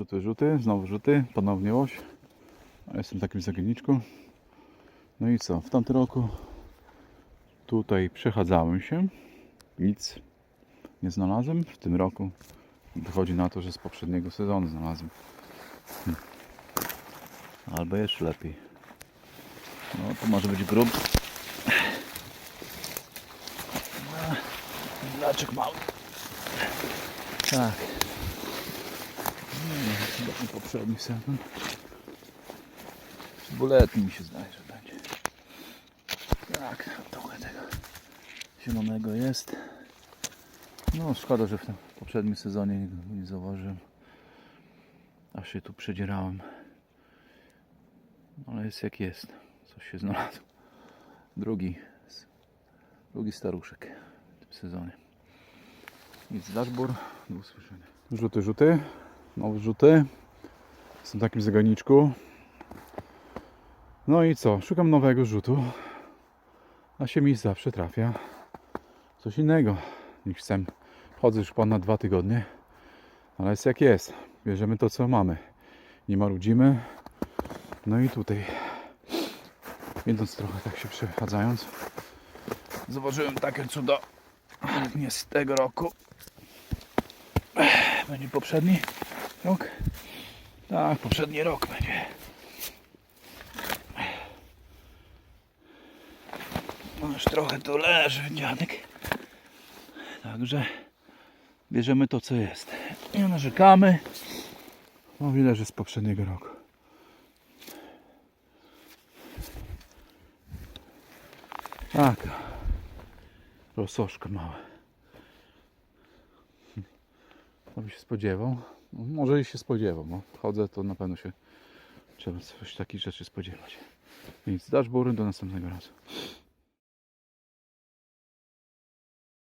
Rzuty, rzuty, znowu rzuty, ponownie łoś. Jestem w takim zagadniczku. No i co, w tamtym roku tutaj przechadzałem się, nic nie znalazłem. W tym roku wychodzi na to, że z poprzedniego sezonu znalazłem. Hm. Albo jeszcze lepiej. No to może być grób. Dlaczek mały. Tak. Nie, chyba poprzedni sezon. Buletni mi się zdaje, że będzie. Tak, trochę tego zielonego jest. No szkoda, że w tym poprzednim sezonie nie, nie zauważyłem. Aż się tu przedzierałem. Ale jest jak jest. Coś się znalazło. Drugi. Drugi staruszek w tym sezonie. Nic, dashboard. Do usłyszenia. Rzuty, rzuty. Nowe rzuty. Jestem w takim zagadniczku. No i co? Szukam nowego rzutu. A się mi zawsze trafia coś innego niż chcę. Chodzę już ponad dwa tygodnie. Ale jest jak jest. Bierzemy to co mamy. Nie marudzimy. No i tutaj idąc trochę tak się przechadzając zobaczyłem takie cudo nie z tego roku będzie poprzedni rok tak poprzedni rok będzie no już trochę tu leży dziadek także bierzemy to co jest nie narzekamy no widać że z poprzedniego roku Tak. Rososzka mała. To by się spodziewał. Może i się spodziewał. No, chodzę, to na pewno się trzeba coś takich rzeczy spodziewać. Więc dashboard do następnego razu.